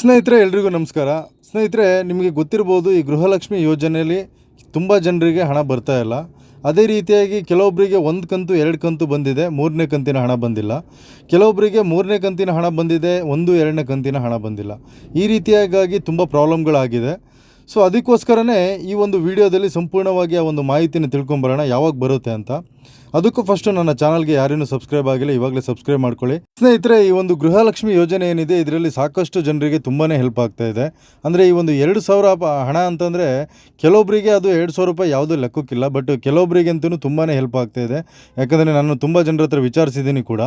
ಸ್ನೇಹಿತರೆ, ಎಲ್ರಿಗೂ ನಮಸ್ಕಾರ. ಸ್ನೇಹಿತರೆ, ನಿಮಗೆ ಗೊತ್ತಿರ್ಬೋದು, ಈ ಗೃಹಲಕ್ಷ್ಮಿ ಯೋಜನೆಯಲ್ಲಿ ತುಂಬ ಜನರಿಗೆ ಹಣ ಬರ್ತಾ ಇಲ್ಲ. ಅದೇ ರೀತಿಯಾಗಿ ಕೆಲವೊಬ್ಬರಿಗೆ ಒಂದು ಕಂತು, ಎರಡು ಕಂತು ಬಂದಿದೆ, ಮೂರನೇ ಕಂತಿನ ಹಣ ಬಂದಿಲ್ಲ. ಕೆಲವೊಬ್ಬರಿಗೆ ಮೂರನೇ ಕಂತಿನ ಹಣ ಬಂದಿದೆ, ಒಂದು, ಎರಡನೇ ಕಂತಿನ ಹಣ ಬಂದಿಲ್ಲ. ಈ ರೀತಿಯಾಗಿ ತುಂಬ ಪ್ರಾಬ್ಲಮ್ಗಳಾಗಿದೆ. ಸೊ, ಅದಕ್ಕೋಸ್ಕರನೇ ಈ ಒಂದು ವಿಡಿಯೋದಲ್ಲಿ ಸಂಪೂರ್ಣವಾಗಿ ಆ ಒಂದು ಮಾಹಿತಿನ ತಿಳ್ಕೊಂಬರೋಣ, ಯಾವಾಗ ಬರುತ್ತೆ ಅಂತ. ಅದಕ್ಕೂ ಫಸ್ಟು ನನ್ನ ಚಾನಲ್ಗೆ ಯಾರೇನು ಸಬ್ಸ್ಕ್ರೈಬ್ ಆಗಿಲ್ಲ, ಇವಾಗಲೇ ಸಬ್ಸ್ಕ್ರೈಬ್ ಮಾಡ್ಕೊಳ್ಳಿ. ಸ್ನೇಹಿತರೆ, ಈ ಒಂದು ಗೃಹಲಕ್ಷ್ಮಿ ಯೋಜನೆ ಏನಿದೆ, ಇದರಲ್ಲಿ ಸಾಕಷ್ಟು ಜನರಿಗೆ ತುಂಬಾ ಹೆಲ್ಪ್ ಆಗ್ತಾ ಇದೆ. ಅಂದರೆ ಈ ಒಂದು ಎರಡು ಸಾವಿರ ಹಣ ಅಂತಂದರೆ ಕೆಲವೊಬ್ಬರಿಗೆ ಅದು ಎರಡು ಸಾವಿರ ರೂಪಾಯಿ ಯಾವುದೂ ಲೆಕ್ಕಕ್ಕಿಲ್ಲ ಬಟ್ ಕೆಲವೊಬ್ಬರಿಗಂತೂ ತುಂಬಾ ಹೆಲ್ಪ್ ಆಗ್ತಾ ಇದೆ. ಯಾಕಂದರೆ ನಾನು ತುಂಬ ಜನರ ಹತ್ರ ವಿಚಾರಿಸಿದ್ದೀನಿ ಕೂಡ.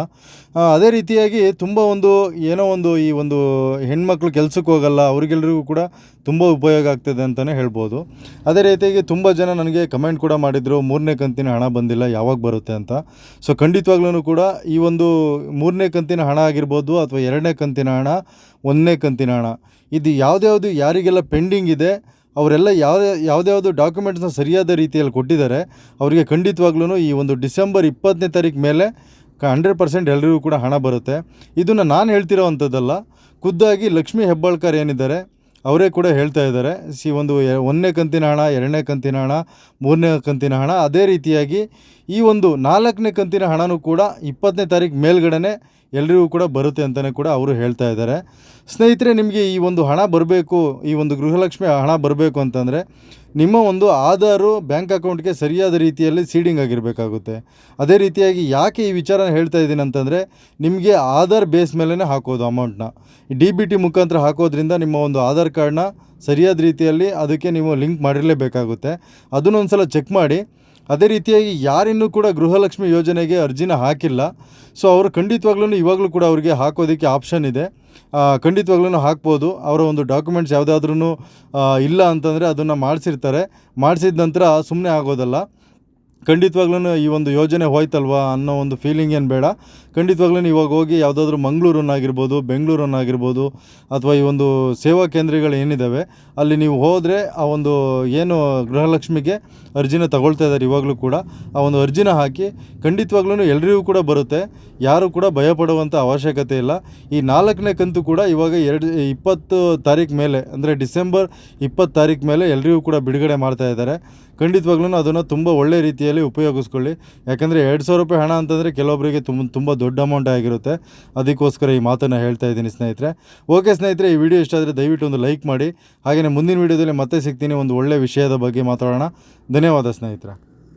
ಅದೇ ರೀತಿಯಾಗಿ ತುಂಬ ಒಂದು ಏನೋ ಒಂದು ಈ ಒಂದು ಹೆಣ್ಮಕ್ಳು ಕೆಲಸಕ್ಕೆ ಹೋಗಲ್ಲ, ಅವ್ರಿಗೆಲ್ರಿಗೂ ಕೂಡ ತುಂಬ ಉಪಯೋಗ ಆಗ್ತದೆ ಅಂತಲೇ ಹೇಳ್ಬೋದು. ಅದೇ ರೀತಿಯಾಗಿ ತುಂಬ ಜನ ನನಗೆ ಕಮೆಂಟ್ ಕೂಡ ಮಾಡಿದರು, ಮೂರನೇ ಕಂತಿನ ಹಣ ಬಂದಿಲ್ಲ, ಯಾವಾಗ ಬರುತ್ತೆ ಅಂತ. ಸೊ ಖಂಡಿತವಾಗ್ಲೂ ಕೂಡ ಈ ಒಂದು ಮೂರನೇ ಕಂತಿನ ಹಣ ಆಗಿರ್ಬೋದು ಅಥವಾ ಎರಡನೇ ಕಂತಿನ ಹಣ, ಒಂದನೇ ಕಂತಿನ ಹಣ, ಇದು ಯಾವುದ್ಯಾವುದು ಯಾರಿಗೆಲ್ಲ ಪೆಂಡಿಂಗ್ ಇದೆ, ಅವರೆಲ್ಲ ಯಾವ ಯಾವುದ್ಯಾವುದು ಡಾಕ್ಯುಮೆಂಟ್ಸ್ನ ಸರಿಯಾದ ರೀತಿಯಲ್ಲಿ ಕೊಟ್ಟಿದ್ದಾರೆ, ಅವರಿಗೆ ಖಂಡಿತವಾಗ್ಲೂ ಈ ಒಂದು ಡಿಸೆಂಬರ್ ಇಪ್ಪತ್ತನೇ ತಾರೀಕು ಮೇಲೆ ಹಂಡ್ರೆಡ್ ಪರ್ಸೆಂಟ್ ಎಲ್ರಿಗೂ ಕೂಡ ಹಣ ಬರುತ್ತೆ. ಇದನ್ನು ನಾನು ಹೇಳ್ತಿರೋ ಅಂಥದ್ದಲ್ಲ, ಖುದ್ದಾಗಿ ಲಕ್ಷ್ಮೀ ಹೆಬ್ಬಾಳ್ಕರ್ ಏನಿದ್ದಾರೆ ಅವರೇ ಕೂಡ ಹೇಳ್ತಾ ಇದ್ದಾರೆ, ಸಿ ಒಂದು ಒಂದನೇ ಕಂತಿನ ಹಣ, ಎರಡನೇ ಕಂತಿನ ಹಣ, ಮೂರನೇ ಕಂತಿನ ಹಣ, ಅದೇ ರೀತಿಯಾಗಿ ಈ ಒಂದು ನಾಲ್ಕನೇ ಕಂತಿನ ಹಣನೂ ಕೂಡ ಇಪ್ಪತ್ತನೇ ತಾರೀಕು ಮೇಲ್ಗಡೆನೆ ಎಲ್ರಿಗೂ ಕೂಡ ಬರುತ್ತೆ ಅಂತಲೇ ಕೂಡ ಅವರು ಹೇಳ್ತಾ ಇದ್ದಾರೆ. ಸ್ನೇಹಿತರೆ, ನಿಮಗೆ ಈ ಒಂದು ಹಣ ಬರಬೇಕು, ಈ ಒಂದು ಗೃಹಲಕ್ಷ್ಮಿ ಹಣ ಬರಬೇಕು ಅಂತಂದರೆ ನಿಮ್ಮ ಒಂದು ಆಧಾರು ಬ್ಯಾಂಕ್ ಅಕೌಂಟ್ಗೆ ಸರಿಯಾದ ರೀತಿಯಲ್ಲಿ ಸೀಡಿಂಗ್ ಆಗಿರಬೇಕಾಗುತ್ತೆ. ಅದೇ ರೀತಿಯಾಗಿ ಯಾಕೆ ಈ ವಿಚಾರನ ಹೇಳ್ತಾ ಇದ್ದೀನಿ ಅಂತಂದರೆ, ನಿಮಗೆ ಆಧಾರ್ ಬೇಸ್ ಮೇಲೇ ಹಾಕೋದು ಅಮೌಂಟ್ನ. ಡಿ ಬಿ ಟಿ ಮುಖಾಂತರ ಹಾಕೋದ್ರಿಂದ ನಿಮ್ಮ ಒಂದು ಆಧಾರ್ ಕಾರ್ಡ್ನ ಸರಿಯಾದ ರೀತಿಯಲ್ಲಿ ಅದಕ್ಕೆ ನೀವು ಲಿಂಕ್ ಮಾಡಿರಲೇಬೇಕಾಗುತ್ತೆ. ಅದನ್ನೊಂದು ಸಲ ಚೆಕ್ ಮಾಡಿ. ಅದೇ ರೀತಿಯಾಗಿ ಯಾರಿನ್ನೂ ಕೂಡ ಗೃಹಲಕ್ಷ್ಮಿ ಯೋಜನೆಗೆ ಅರ್ಜಿನ ಹಾಕಿಲ್ಲ. ಸೊ ಅವರು ಖಂಡಿತವಾಗ್ಲೂ ಇವಾಗಲೂ ಕೂಡ ಅವರಿಗೆ ಹಾಕೋದಕ್ಕೆ ಆಪ್ಷನ್ ಇದೆ. ಖಂಡಿತವಾಗ್ಲೂ ಹಾಕ್ಬೋದು. ಅವರ ಒಂದು ಡಾಕ್ಯುಮೆಂಟ್ಸ್ ಯಾವುದಾದ್ರೂ ಇಲ್ಲ ಅಂತಂದರೆ ಅದನ್ನು ಮಾಡಿಸಿರ್ತಾರೆ. ಮಾಡಿಸಿದ ನಂತರ ಸುಮ್ಮನೆ ಆಗೋದಲ್ಲ. ಖಂಡಿತವಾಗ್ಲೂ ಈ ಒಂದು ಯೋಜನೆ ಹೋಯ್ತಲ್ವಾ ಅನ್ನೋ ಒಂದು ಫೀಲಿಂಗ್ ಏನು ಬೇಡ. ಖಂಡಿತವಾಗ್ಲೂ ಇವಾಗ ಹೋಗಿ ಯಾವುದಾದ್ರೂ ಮಂಗಳೂರನ್ನಾಗಿರ್ಬೋದು, ಬೆಂಗಳೂರನ್ನಾಗಿರ್ಬೋದು, ಅಥವಾ ಈ ಒಂದು ಸೇವಾ ಕೇಂದ್ರಗಳು ಏನಿದ್ದಾವೆ ಅಲ್ಲಿ ನೀವು ಹೋದರೆ ಆ ಒಂದು ಏನು ಗೃಹಲಕ್ಷ್ಮಿಗೆ ಅರ್ಜಿನ ತಗೊಳ್ತಾ ಇದ್ದಾರೆ ಇವಾಗಲೂ ಕೂಡ, ಆ ಒಂದು ಅರ್ಜಿನ ಹಾಕಿ ಖಂಡಿತವಾಗ್ಲೂ ಎಲ್ರಿಗೂ ಕೂಡ ಬರುತ್ತೆ. ಯಾರು ಕೂಡ ಭಯಪಡುವಂಥ ಅವಶ್ಯಕತೆ ಇಲ್ಲ. ಈ ನಾಲ್ಕನೇ ಕಂತು ಕೂಡ ಇವಾಗ ಎರಡು, ಇಪ್ಪತ್ತು ತಾರೀಕು ಮೇಲೆ, ಅಂದರೆ ಡಿಸೆಂಬರ್ ಇಪ್ಪತ್ತು ತಾರೀಕು ಮೇಲೆ ಎಲ್ರಿಗೂ ಕೂಡ ಬಿಡುಗಡೆ ಮಾಡ್ತಾ ಇದ್ದಾರೆ ಖಂಡಿತವಾಗ್ಲೂ ಅದನ್ನು ತುಂಬ ಒಳ್ಳೆ ರೀತಿಯಲ್ಲಿ ಉಪಯೋಗಿಸ್ಕೊಳ್ಳಿ. ಯಾಕಂದರೆ ಎರಡು ಸಾವಿರ ರೂಪಾಯಿ ಹಣ ಅಂತಂದರೆ ಕೆಲವೊಬ್ಬರಿಗೆ ತುಂಬ ತುಂಬ ದೊಡ್ಡ ಅಮೌಂಟ್ ಆಗಿರುತ್ತೆ. ಅದಕ್ಕೋಸ್ಕರ ಈ ಮಾತನ್ನು ಹೇಳ್ತಾ ಇದ್ದೀನಿ ಸ್ನೇಹಿತರೆ. ಓಕೆ ಸ್ನೇಹಿತರೆ, ಈ ವಿಡಿಯೋ ಇಷ್ಟ ಆದರೆ ದಯವಿಟ್ಟು ಒಂದು ಲೈಕ್ ಮಾಡಿ. ಹಾಗೆಯೇ ಮುಂದಿನ ವಿಡಿಯೋದಲ್ಲಿ ಮತ್ತೆ ಸಿಗ್ತೀನಿ ಒಂದು ಒಳ್ಳೆಯ ವಿಷಯದ ಬಗ್ಗೆ ಮಾತಾಡೋಣ. ಧನ್ಯವಾದ ಸ್ನೇಹಿತರೆ.